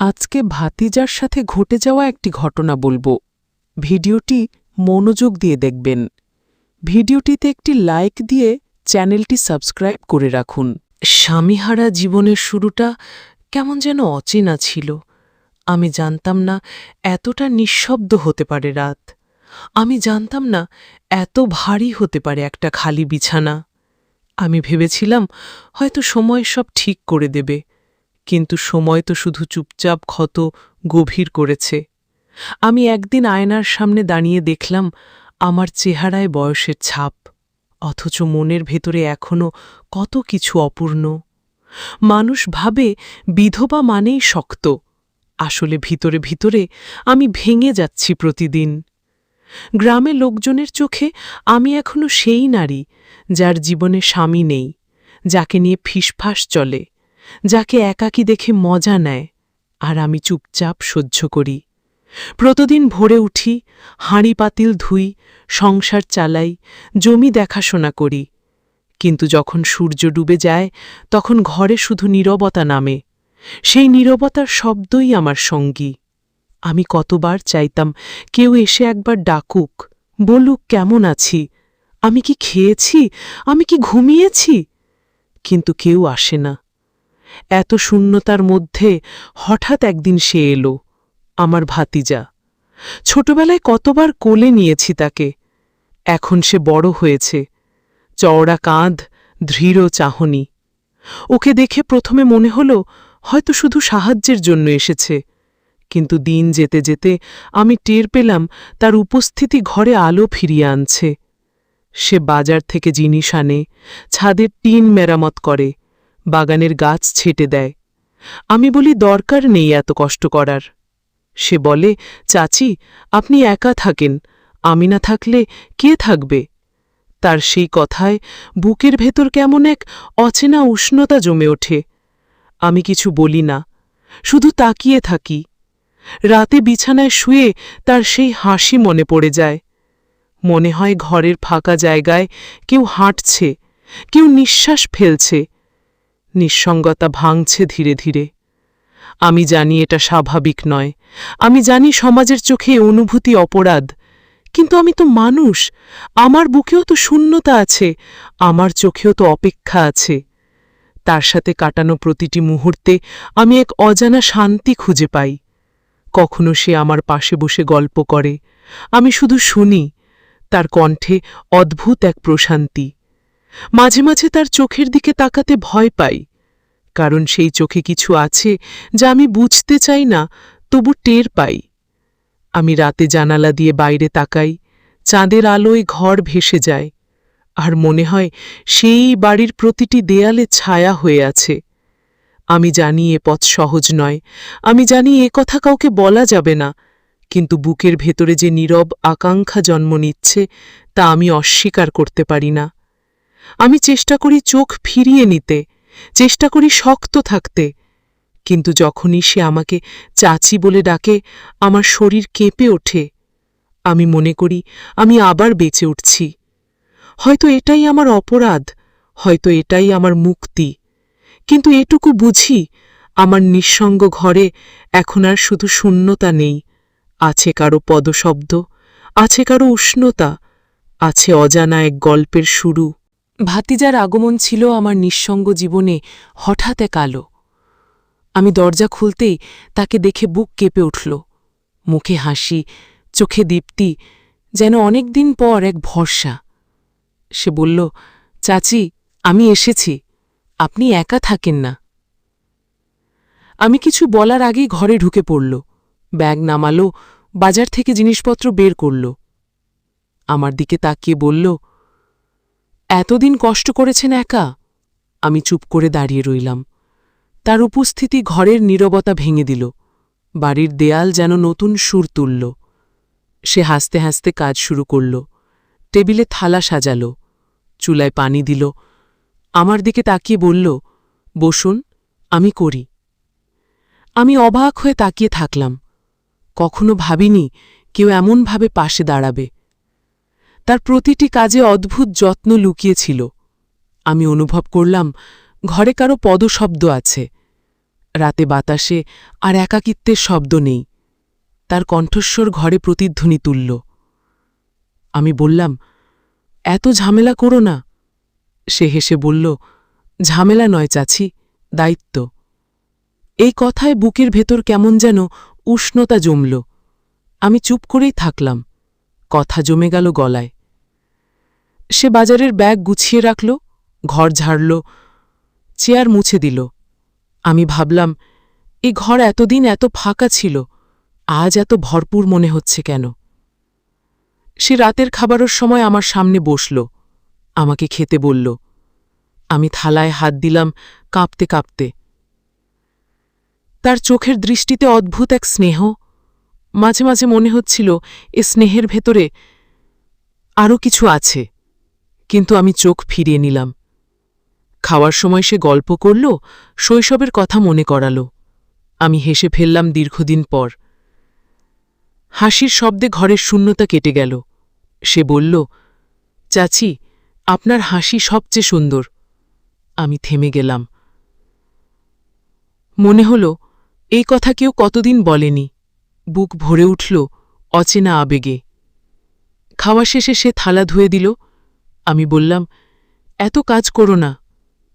আজকে ভাতিজার সাথে ঘটে যাওয়া একটি ঘটনা বলব। ভিডিওটি মনোযোগ দিয়ে দেখবেন। ভিডিওটিতে একটি লাইক দিয়ে চ্যানেলটি সাবস্ক্রাইব করে রাখুন। স্বামীহারা জীবনের শুরুটা কেমন যেন অচেনা ছিল। আমি জানতাম না এতটা নিঃশব্দ হতে পারে রাত। আমি জানতাম না এত ভারী হতে পারে একটা খালি বিছানা। আমি ভেবেছিলাম হয়তো সময় সব ঠিক করে দেবে। কিন্তু সময় তো শুধু চুপচাপ ক্ষত গভীর করেছে। আমি একদিন আয়নার সামনে দাঁড়িয়ে দেখলাম আমার চেহারায় বয়সের ছাপ, অথচ মনের ভেতরে এখনও কত কিছু অপূর্ণ। মানুষ ভাবে বিধবা মানেই শক্ত, আসলে ভিতরে ভিতরে আমি ভেঙে যাচ্ছি প্রতিদিন। গ্রামে লোকজনের চোখে আমি এখনও সেই নারী যার জীবনে স্বামী নেই, যাকে নিয়ে ফিসফাস চলে। যাকে একাকী দেখে মজা নেয়, আর আমি চুপচাপ সহ্য করি। প্রতিদিন ভোরে উঠি, হাঁড়ি পাতিল ধুই, সংসার চালাই, জমি দেখাশোনা করি। কিন্তু যখন সূর্য ডুবে যায়, তখন ঘরে শুধু নীরবতা নামে। সেই নীরবতার শব্দই আমার সঙ্গী। আমি কতবার চাইতাম, কেউ এসে একবার ডাকুক, বলুক কেমন আছি, আমি কি খেয়েছি, আমি কি ঘুমিয়েছি? কিন্তু কেউ আসে না। এত শূন্যতার মধ্যে হঠাৎ একদিন সে এলো, আমার ভাতিজা। ছোটবেলায় কতবার কোলে নিয়েছি তাকে, এখন সে বড় হয়েছে, চওড়া কাঁধ দৃঢ় চাহনি। ওকে দেখে প্রথমে মনে হল হয়তো শুধু সাহায্যের জন্য এসেছে, কিন্তু দিন যেতে যেতে আমি টের পেলাম তার উপস্থিতি ঘরে আলো ফিরিয়ে আনছে। সে বাজার থেকে জিনিস আনে, ছাদের টিন মেরামত করে বাগানের গাছ ছেটে দেয়। আমি বলি, দরকার নেই এত কষ্ট করার। সে বলে, চাচি, আপনি একা থাকেন। আমি না থাকলে কে থাকবে? তার সেই কথায় বুকের ভেতর কেমন এক অচেনা উষ্ণতা জমে ওঠে। আমি কিছু বলি না, শুধু তাকিয়ে থাকি। রাতে বিছানায় শুয়ে তার সেই হাসি মনে পড়ে যায়। মনে হয় ঘরের ফাঁকা জায়গায় কেউ হাঁটছে, কেউ নিঃশ্বাস ফেলছে। নিঃসঙ্গতা ভাঙছে ধীরে ধীরে। আমি জানি এটা স্বাভাবিক নয়। আমি জানি সমাজের চোখে অনুভূতি অপরাধ। কিন্তু আমি তো মানুষ। আমার বুকেও তো শূন্যতা আছে। আমার চোখেও তো অপেক্ষা আছে। তার সাথে কাটানো প্রতিটি মুহূর্তে আমি এক অজানা শান্তি খুঁজে পাই। কখনো সে আমার পাশে বসে গল্প করে। আমি শুধু শুনি। তার কণ্ঠে অদ্ভুত এক প্রশান্তি। মাঝে মাঝে তার চোখের দিকে তাকাতে ভয় পাই, কারণ সেই চোখে কিছু আছে যা আমি বুঝতে চাই না, তবু টের পাই। আমি রাতে জানালা দিয়ে বাইরে তাকাই, চাঁদের আলোয় ঘর ভেসে যায়, আর মনে হয় সেই বাড়ির প্রতিটি দেয়ালে ছায়া হয়ে আছে। আমি জানি এ পথ সহজ নয়, আমি জানি এ কথা কাউকে বলা যাবে না, কিন্তু বুকের ভেতরে যে নীরব আকাঙ্ক্ষা জন্ম নিচ্ছে, তা আমি অস্বীকার করতে পারি না। আমি চেষ্টা করি চোখ ফিরিয়ে নিতে, চেষ্টা করি শক্ত থাকতে। কিন্তু যখনই সে আমাকে চাচি বলে ডাকে, আমার শরীর কেঁপে ওঠে। আমি মনে করি আমি আবার বেঁচে উঠছি। হয়তো এটাই আমার অপরাধ, হয়তো এটাই আমার মুক্তি। কিন্তু এটুকু বুঝি, আমার নিঃসঙ্গ ঘরে এখন আর শুধু শূন্যতা নেই। আছে কারও পদশব্দ, আছে কারও উষ্ণতা, আছে অজানা এক গল্পের শুরু। ভাতিজার আগমন ছিল আমার নিঃসঙ্গ জীবনে হঠাৎ এক আলো। আমি দরজা খুলতেই তাকে দেখে বুক কেঁপে উঠল। মুখে হাসি, চোখে দীপ্তি, যেন অনেক দিন পর এক ভরসা। সে বলল, চাচি, আমি এসেছি। আপনি একা থাকেন না। আমি কিছু বলার আগেই ঘরে ঢুকে পড়ল। ব্যাগ নামালো, বাজার থেকে জিনিসপত্র বের করল। আমার দিকে তাকিয়ে বলল এতদিন কষ্ট করেছেন একা? আমি চুপ করে দাঁড়িয়ে রইলাম। তার উপস্থিতি ঘরের নীরবতা ভেঙে দিল। বাড়ির দেয়াল যেন নতুন সুর তুলল। সে হাসতে হাসতে কাজ শুরু করল। টেবিলে থালা সাজাল। চুলায় পানি দিল। আমার দিকে তাকিয়ে বলল, বসুন, আমি করি। আমি অবাক হয়ে তাকিয়ে থাকলাম। কখনো ভাবিনি কেউ এমনভাবে পাশে দাঁড়াবে। তার প্রতিটি কাজে অদ্ভুত যত্ন লুকিয়েছিল। আমি অনুভব করলাম, ঘরে কারও পদশব্দ আছে। রাতে বাতাসে আর একাকিত্বের শব্দ নেই। তার কণ্ঠস্বর ঘরে প্রতিধ্বনি তুলল। আমি বললাম, এত ঝামেলা করো না। সে হেসে বলল, ঝামেলা নয় চাচি, দায়িত্ব। এই কথায় বুকের ভেতর কেমন যেন উষ্ণতা জমল। আমি চুপ করেই থাকলাম। কথা জমে গেল গলায়। সে বাজারের ব্যাগ গুছিয়ে রাখল, ঘর ঝাড়ল, চেয়ার মুছে দিল। আমি ভাবলাম, এ ঘর এতদিন এত ফাঁকা ছিল, আজ এত ভরপুর মনে হচ্ছে কেন? সে রাতের খাবারের সময় আমার সামনে বসল, আমাকে খেতে বলল। আমি থালায় হাত দিলাম কাঁপতে কাঁপতে। তার চোখের দৃষ্টিতে অদ্ভুত এক স্নেহ মাঝে মাঝে মনে হচ্ছিল এ স্নেহের ভেতরে আরও কিছু আছে, কিন্তু আমি চোখ ফিরিয়ে নিলাম। খাওয়ার সময় সে গল্প করল, শৈশবের কথা মনে করাল। আমি হেসে ফেললাম দীর্ঘদিন পর। হাসির শব্দে ঘরের শূন্যতা কেটে গেল। সে বলল, চাচি, আপনার হাসি সবচেয়ে সুন্দর। আমি থেমে গেলাম। মনে হল, এই কথা কেউ কতদিন বলেনি। বুক ভরে উঠল অচেনা আবেগে। খাওয়া শেষে সে থালা ধুয়ে দিল। আমি বললাম, এত কাজ করো না।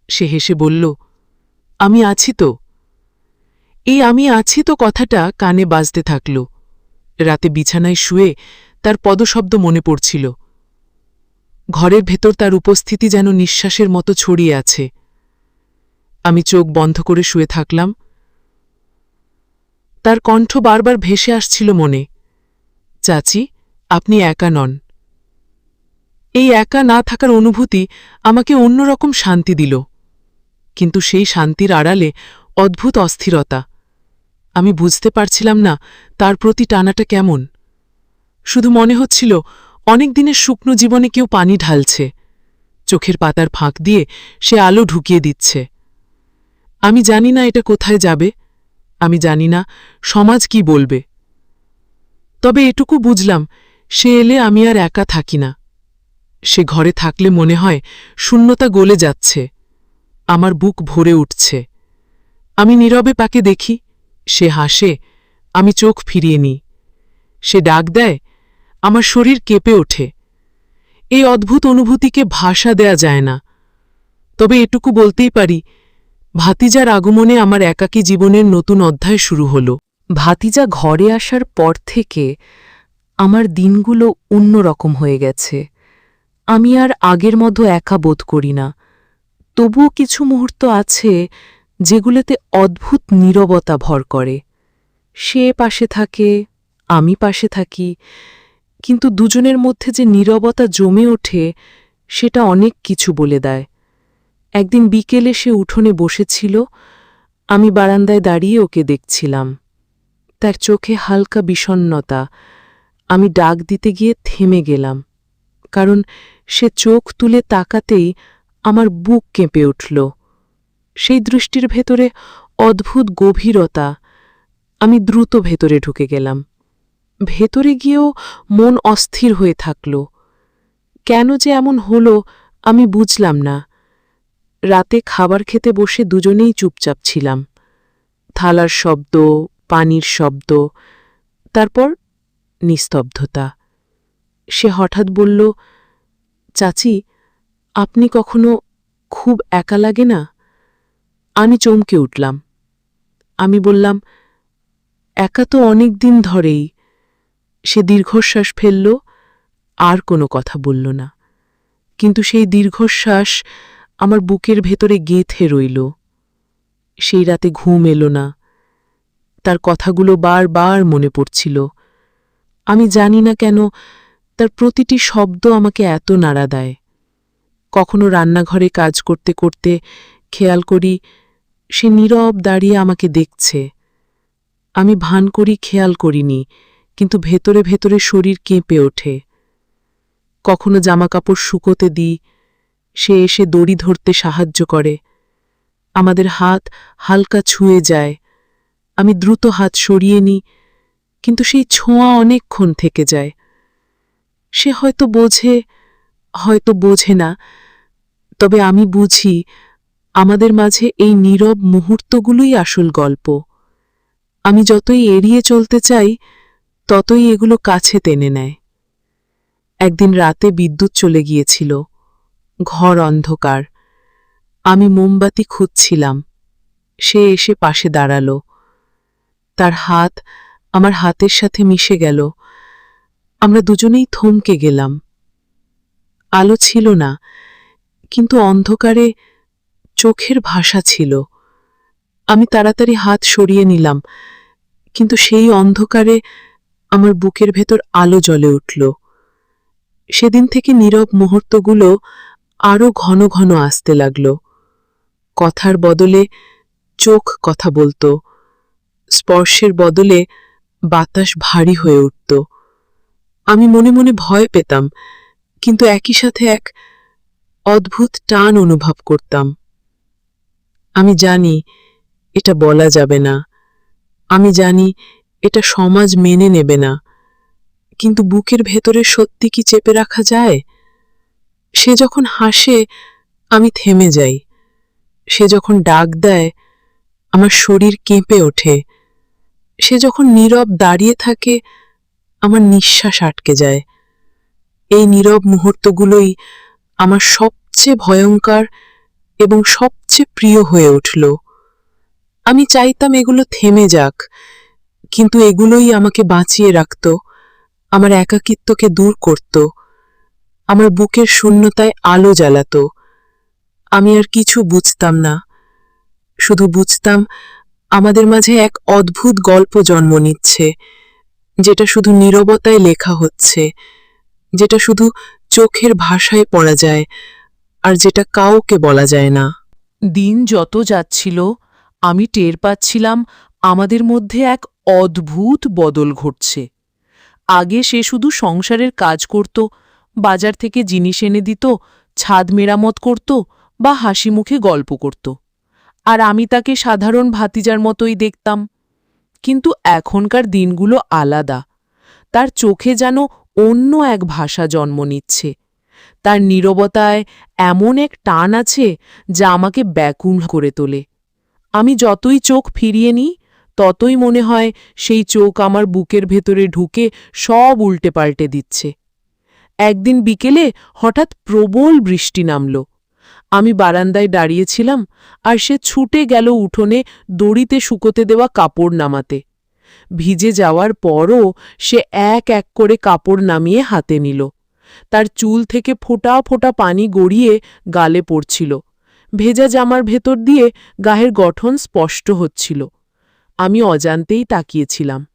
সে হেসে বলল, আমি আছি তো। এই আমি আছি তো কথাটা কানে বাজতে থাকল। রাতে বিছানায় শুয়ে তার পদশব্দ মনে পড়ছিল। ঘরের ভেতর তার উপস্থিতি যেন নিঃশ্বাসের মতো ছড়িয়ে আছে। আমি চোখ বন্ধ করে শুয়ে থাকলাম। তার কণ্ঠ বারবার ভেসে আসছিল মনে। চাচি, আপনি একা নন। এই একা না থাকার অনুভূতি আমাকে অন্যরকম শান্তি দিল। কিন্তু সেই শান্তির আড়ালে অদ্ভুত অস্থিরতা। আমি বুঝতে পারছিলাম না তার প্রতি টানাটা কেমন। শুধু মনে হচ্ছিল, অনেক দিনের শুকনো জীবনে কেউ পানি ঢালছে। চোখের পাতার ফাঁক দিয়ে সে আলো ঢুকিয়ে দিচ্ছে। আমি জানি না এটা কোথায় যাবে। আমি জানি না সমাজ কি বলবে। তবে এটুকু বুঝলাম, সে এলে আমি আর একা থাকি না। সে ঘরে থাকলে মনে হয় শূন্যতা গলে যাচ্ছে। আমার বুক ভরে উঠছে। আমি নীরবে পাকে দেখি, সে হাসে, আমি চোখ ফিরিয়ে নিই। সে ডাক দেয়, আমার শরীর কেঁপে ওঠে। এই অদ্ভুত অনুভূতিকে ভাষা দেয়া যায় না। তবে এটুকু বলতেই পারি ভাতিজার আগমনে আমার একাকী জীবনের নতুন অধ্যায় শুরু হল। ভাতিজা ঘরে আসার পর থেকে আমার দিনগুলো অন্যরকম হয়ে গেছে। আমি আর আগের মতো একা বোধ করি না। তবুও কিছু মুহূর্ত আছে যেগুলোতে অদ্ভুত নীরবতা ভর করে। সে পাশে থাকে, আমি পাশে থাকি, কিন্তু দুজনের মধ্যে যে নীরবতা জমে ওঠে, সেটা অনেক কিছু বলে দেয়। একদিন বিকেলে সে উঠোনে বসেছিল, আমি বারান্দায় দাঁড়িয়ে ওকে দেখছিলাম। তার চোখে হালকা বিষণ্নতা আমি ডাক দিতে গিয়ে থেমে গেলাম, কারণ সে চোখ তুলে তাকাতেই আমার বুক কেঁপে উঠল। সেই দৃষ্টির ভেতরে অদ্ভুত গভীরতা। আমি দ্রুত ভেতরে ঢুকে গেলাম। ভেতরে গিয়েও মন অস্থির হয়ে থাকল। কেন যে এমন হলো আমি বুঝলাম না। রাতে খাবার খেতে বসে দুজনেই চুপচাপ ছিলাম। থালার শব্দ, পানির শব্দ, তারপর নিস্তব্ধতা। সে হঠাৎ বলল, চাচি, আপনি কখনো খুব একা লাগে না? আমি চমকে উঠলাম। আমি বললাম, একা তো অনেক দিন ধরেই। সে দীর্ঘশ্বাস ফেলল, আর কোনো কথা বলল না। কিন্তু সেই দীর্ঘশ্বাস আমার বুকের ভেতরে গেঁথে রইল। সেই রাতে ঘুম এলো না। তার কথাগুলো বারবার মনে পড়ছিল। আমি জানি না কেন তার প্রতিটি শব্দ আমাকে এত নাড়া দেয়। কখনো রান্নাঘরে কাজ করতে করতে খেয়াল করি, সে নীরব দাঁড়িয়ে আমাকে দেখছে। আমি ভান করি, খেয়াল করিনি, কিন্তু ভেতরে ভেতরে শরীর কেঁপে ওঠে। কখনো জামাকাপড় শুকোতে দিই সে এসে দড়ি ধরতে সাহায্য করে। আমাদের হাত হালকা ছুঁয়ে যায়। আমি দ্রুত হাত সরিয়ে নিই, কিন্তু সেই ছোঁয়া অনেকক্ষণ থেকে যায়। সে হয়তো বোঝে হয়তো বোঝে না, তবে আমি বুঝি আমাদের মাঝে এই নীরব মুহূর্তগুলোই আসল গল্প। আমি যতই এড়িয়ে চলতে চাই, ততই এগুলো কাছে টেনে নেয়। একদিন রাতে বিদ্যুৎ চলে গিয়েছিল। ঘর অন্ধকার। আমি মোমবাতি খুঁজছিলাম। সে এসে পাশে দাঁড়াল। তার হাত আমার হাতের সাথে মিশে গেল। আমরা দুজনেই থমকে গেলাম। আলো ছিল না, কিন্তু অন্ধকারে চোখের ভাষা ছিল। আমি তাড়াতাড়ি হাত সরিয়ে নিলাম, কিন্তু সেই অন্ধকারে আমার বুকের ভেতর আলো জ্বলে উঠল। সেদিন থেকে নীরব মুহূর্তগুলো আরও ঘন ঘন আসতে লাগল। কথার বদলে চোখ কথা বলতো। স্পর্শের বদলে বাতাস ভারী হয়ে উঠত। আমি মনে মনে ভয় পেতাম, কিন্তু একই সাথে এক অদ্ভুত টান অনুভব করতাম। আমি জানি এটা বলা যাবে না। আমি জানি এটা সমাজ মেনে নেবে না। কিন্তু বুকের ভেতরে সত্যি কি চেপে রাখা যায়? সে যখন হাসে, আমি থেমে যাই। সে যখন ডাক দেয়, আমার শরীর কেঁপে ওঠে। সে যখন নীরব দাঁড়িয়ে থাকে, আমার নিঃশ্বাস আটকে যায়। এই নীরব মুহূর্তগুলোই আমার সবচেয়ে ভয়ঙ্কর এবং সবচেয়ে প্রিয় হয়ে উঠল। আমি চাইতাম এগুলো থেমে যাক, কিন্তু এগুলোই আমাকে বাঁচিয়ে রাখত, আমার একাকিত্বকে দূর করত। আমার বুকের শূন্যতায় আলো জ্বালাত। আমি আর কিছু বুঝতাম না। শুধু বুঝতাম, আমাদের মাঝে এক অদ্ভুত গল্প জন্ম নিচ্ছে, যেটা শুধু নীরবতায় লেখা হচ্ছে, যেটা শুধু চোখের ভাষায় পড়া যায়, আর যেটা কাউকে বলা যায় না। দিন যত যাচ্ছিল, আমি টের পাচ্ছিলাম আমাদের মধ্যে এক অদ্ভুত বদল ঘটছে। আগে সে শুধু সংসারের কাজ করত বাজার থেকে জিনিস এনে দিত, ছাদ মেরামত করত বা হাসি মুখে গল্প করত। আর আমি তাকে সাধারণ ভাতিজার মতোই দেখতাম। কিন্তু এখনকার দিনগুলো আলাদা। তার চোখে যেন অন্য এক ভাষা জন্ম নিচ্ছে। তার নীরবতায় এমন এক টান আছে যা আমাকে ব্যাকুল করে তোলে। আমি যতই চোখ ফিরিয়ে নিই, ততই মনে হয় সেই চোখ আমার বুকের ভেতরে ঢুকে সব উল্টে পাল্টে দিচ্ছে। একদিন বিকেলে হঠাৎ প্রবল বৃষ্টি নামল। আমি বারান্দায় দাঁড়িয়েছিলাম আর সে ছুটে গেল উঠোনে দড়িতে শুকোতে দেওয়া কাপড় নামাতে। ভিজে যাওয়ার পরও সে এক এক করে কাপড় নামিয়ে হাতে নিল। তার চুল থেকে ফোটা ফোটা পানি গড়িয়ে গালে পড়ছিল। ভেজা জামার ভেতর দিয়ে গায়ের গঠন স্পষ্ট হচ্ছিল। আমি অজান্তেই তাকিয়েছিলাম।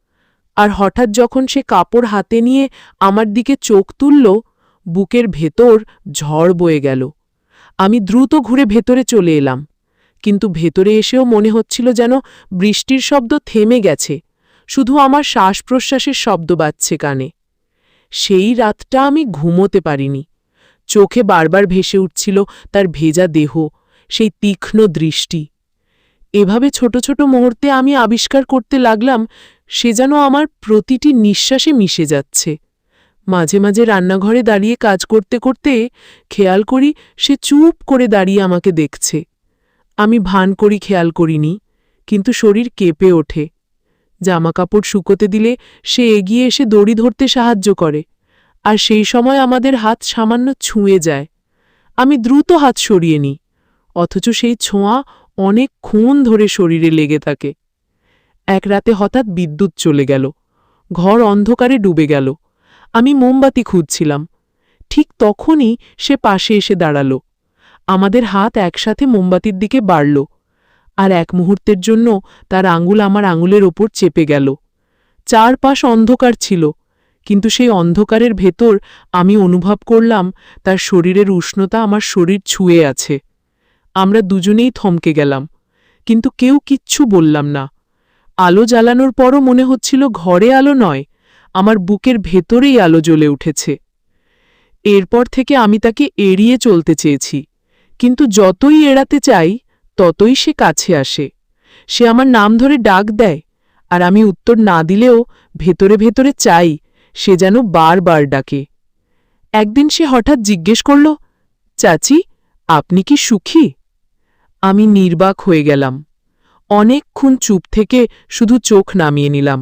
আর হঠাৎ যখন সে কাপড় হাতে নিয়ে আমার দিকে চোখ তুলল, বুকের ভেতর ঝড় বয়ে গেল। আমি দ্রুত ঘুরে ভেতরে চলে এলাম, কিন্তু ভেতরে এসেও মনে হচ্ছিল যেন বৃষ্টির শব্দ থেমে গেছে, শুধু আমার শ্বাস প্রশ্বাসের শব্দ বাজছে কানে। সেই রাতটা আমি ঘুমোতে পারিনি। চোখে বারবার ভেসে উঠছিল তার ভেজা দেহ, সেই তীক্ষ্ণ দৃষ্টি। এভাবে ছোট ছোট মুহূর্তে আমি আবিষ্কার করতে লাগলাম সে যেন আমার প্রতিটি নিঃশ্বাসে মিশে যাচ্ছে। মাঝে মাঝে রান্নাঘরে দাঁড়িয়ে কাজ করতে করতে খেয়াল করি সে চুপ করে দাঁড়িয়ে আমাকে দেখছে। আমি ভান করি খেয়াল করিনি, কিন্তু শরীর কেঁপে ওঠে। জামাকাপড় শুকোতে দিলে সে এগিয়ে এসে দড়ি ধরতে সাহায্য করে, আর সেই সময় আমাদের হাত সামান্য ছুঁয়ে যায়। আমি দ্রুত হাত সরিয়ে নিই, অথচ সেই ছোঁয়া অনেক খুন ধরে শরীরে লেগে থাকে। এক রাতে হঠাৎ বিদ্যুৎ চলে গেল। ঘর অন্ধকারে ডুবে গেল। আমি মোমবাতি খুঁজছিলাম। ঠিক তখনই সে পাশে এসে দাঁড়াল। আমাদের হাত একসাথে মোমবাতির দিকে বাড়ল আর এক মুহূর্তের জন্য তার আঙুল আমার আঙুলের ওপর চেপে গেল। চারপাশ অন্ধকার ছিল, কিন্তু সেই অন্ধকারের ভেতর আমি অনুভব করলাম তার শরীরের উষ্ণতা আমার শরীর ছুঁয়ে আছে। আমরা দুজনেই থমকে গেলাম, কিন্তু কেউ কিচ্ছু বললাম না। আলো জ্বালানোর পরও মনে হচ্ছিল ঘরে আলো নয়, আমার বুকের ভেতরেই আলো জ্বলে উঠেছে। এরপর থেকে আমি তাকে এড়িয়ে চলতে চেয়েছি, কিন্তু যতই এড়াতে চাই, ততই সে কাছে আসে। সে আমার নাম ধরে ডাক দেয়, আর আমি উত্তর না দিলেও ভেতরে ভেতরে চাই, সে যেন বারবার ডাকে। একদিন সে হঠাৎ জিজ্ঞেস করল, চাচি, আপনি কি সুখী? আমি নির্বাক হয়ে গেলাম। অনেকক্ষণ চুপ থেকে শুধু চোখ নামিয়ে নিলাম।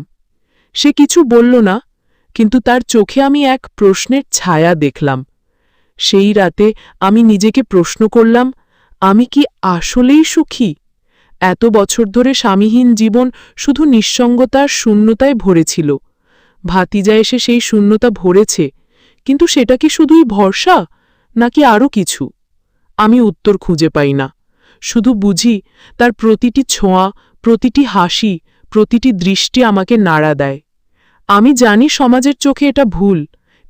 সে কিছু বলল না, কিন্তু তার চোখে আমি এক প্রশ্নের ছায়া দেখলাম। সেই রাতে আমি নিজেকে প্রশ্ন করলাম, আমি কি আসলেই সুখী? এত বছর ধরে স্বামীহীন জীবন শুধু নিঃসঙ্গতার শূন্যতায় ভরেছিল। ভাতিজা এসে সেই শূন্যতা ভরেছে, কিন্তু সেটা কি শুধুই ভরসা, নাকি আরও কিছু? আমি উত্তর খুঁজে পাই না। শুধু বুঝি, তার প্রতিটি ছোঁয়া, প্রতিটি হাসি, প্রতিটি দৃষ্টি আমাকে নাড়া দেয়। আমি জানি সমাজের চোখে এটা ভুল,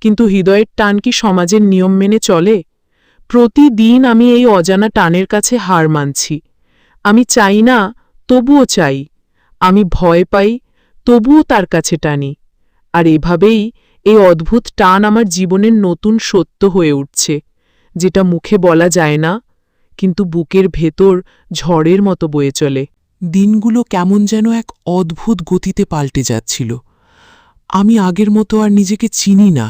কিন্তু হৃদয়ের টান কি সমাজের নিয়ম মেনে চলে? প্রতিদিন আমি এই অজানা টানের কাছে হার মানছি। আমি চাই না, তবুও চাই। আমি ভয় পাই, তবুও তার কাছে টানি। আর এভাবেই এই অদ্ভুত টান আমার জীবনের নতুন সত্য হয়ে উঠছে, যেটা মুখে বলা যায় না কিন্তু বুকের ভেতর ঝড়ের মতো বয়ে চলে। দিনগুলো কেমন যেন এক অদ্ভুত গতিতে পাল্টে যাচ্ছিল। আমি আগের মতো আর নিজেকে চিনি না।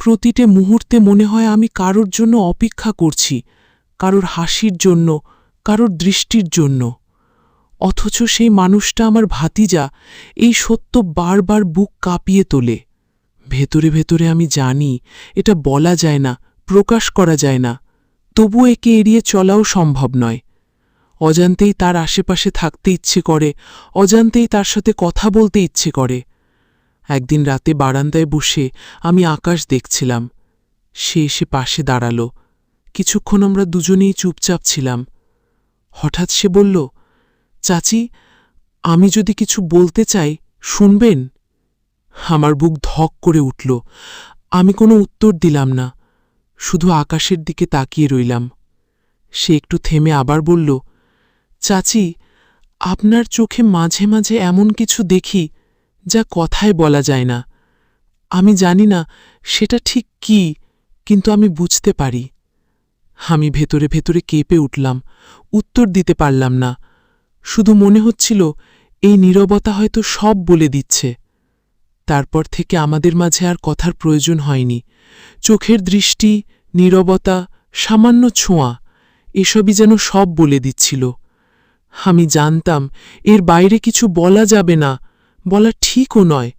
প্রতিটা মুহূর্তে মনে হয় আমি কারোর জন্য অপেক্ষা করছি, কারোর হাসির জন্য, কারোর দৃষ্টির জন্য। অথচ সেই মানুষটা আমার ভাতিজা, এই সত্য বারবার বুক কাঁপিয়ে তোলে। ভেতরে ভেতরে আমি জানি, এটা বলা যায় না, প্রকাশ করা যায় না। তবু একে এড়িয়ে চলাও সম্ভব নয়। অজান্তেই তার আশেপাশে থাকতে ইচ্ছে করে, অজান্তেই তার সাথে কথা বলতে ইচ্ছে করে। একদিন রাতে বারান্দায় বসে আমি আকাশ দেখছিলাম। সে এসে পাশে দাঁড়াল। কিছুক্ষণ আমরা দুজনেই চুপচাপ ছিলাম। হঠাৎ সে বলল, চাচি, আমি যদি কিছু বলতে চাই, শুনবেন? আমার বুক ধক করে উঠল। আমি কোনো উত্তর দিলাম না। শুধু আকাশের দিকে তাকিয়ে রইলাম। সে একটু থেমে আবার বলল, চাচি, আপনার চোখে মাঝে মাঝে এমন কিছু দেখি যা কথায় বলা যায় না। আমি জানি না সেটা ঠিক কি, কিন্তু আমি বুঝতে পারি। আমি ভেতরে ভেতরে কেঁপে উঠলাম, উত্তর দিতে পারলাম না। শুধু মনে হচ্ছিল, এই নীরবতা হয়তো সব বলে দিচ্ছে। তারপর থেকে আমাদের মাঝে আর কথার প্রয়োজন হয়নি। চোখের দৃষ্টি, নীরবতা, সামান্য ছোঁয়া, এসবই যেন সব বলে দিচ্ছিল। আমি জানতাম, এর বাইরে কিছু বলা যাবে না, বলা ঠিকও নয়।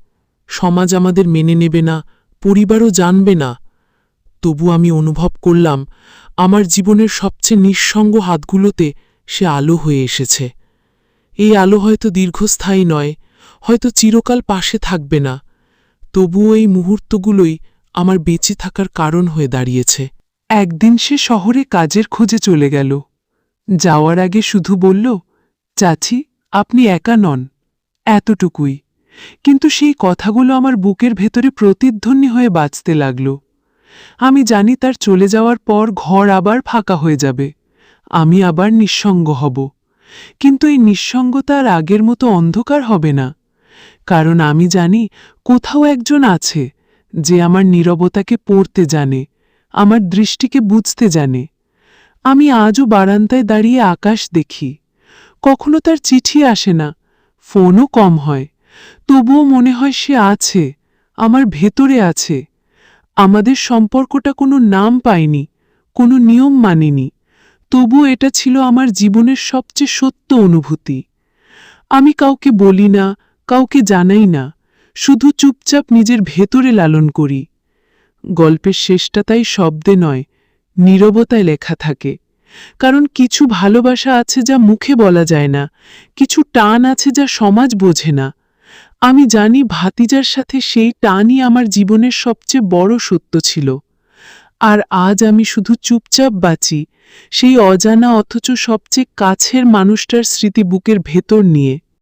সমাজ আমাদের মেনে নেবে না, পরিবারও জানবে না। তবু আমি অনুভব করলাম, আমার জীবনের সবচেয়ে নিঃসঙ্গ হাতগুলোতে সে আলো হয়ে এসেছে। এই আলো হয়তো দীর্ঘস্থায়ী নয়, হয়তো চিরকাল পাশে থাকবে না। তবুও এই মুহূর্তগুলোই আমার বেঁচে থাকার কারণ হয়ে দাঁড়িয়েছে। একদিন সে শহরে কাজের খোঁজে চলে গেল। যাওয়ার আগে শুধু বলল, চাচি, আপনি একা নন। এতটুকুই। কিন্তু সেই কথাগুলো আমার বুকের ভেতরে প্রতিধ্বনি হয়ে বাঁচতে লাগল। আমি জানি তার চলে যাওয়ার পর ঘর আবার ফাঁকা হয়ে যাবে। আমি আবার নিঃসঙ্গ হব। কিন্তু এই নিঃসঙ্গতা আর আগের মতো অন্ধকার হবে না। কারণ আমি জানি কোথাও একজন আছে। যে আমার নীরবতাকে পড়তে জানে, আমার দৃষ্টিকে বুঝতে জানে। আমি আজও বারান্দায় দাঁড়িয়ে আকাশ দেখি। কখনো তার চিঠি আসে না, ফোনও কম হয়। তবুও মনে হয় সে আছে, আমার ভেতরে আছে। আমাদের সম্পর্কটা কোনো নাম পায়নি, কোনো নিয়ম মানেনি। তবু এটা ছিল আমার জীবনের সবচেয়ে সত্য অনুভূতি। আমি কাউকে বলি না, কাউকে জানাই না। শুধু চুপচাপ নিজের ভেতরে লালন করি। গল্পের শেষটা তাই শব্দে নয়, নীরবতায় লেখা থাকে। কারণ কিছু ভালোবাসা আছে যা মুখে বলা যায় না, কিছু টান আছে যা সমাজ বোঝে না। আমি জানি ভাতিজার সাথে সেই টানই আমার জীবনের সবচেয়ে বড় সত্য ছিল। আর আজ আমি শুধু চুপচাপ বাঁচি, সেই অজানা অথচ সবচেয়ে কাছের মানুষটার স্মৃতি বুকের ভেতর নিয়ে।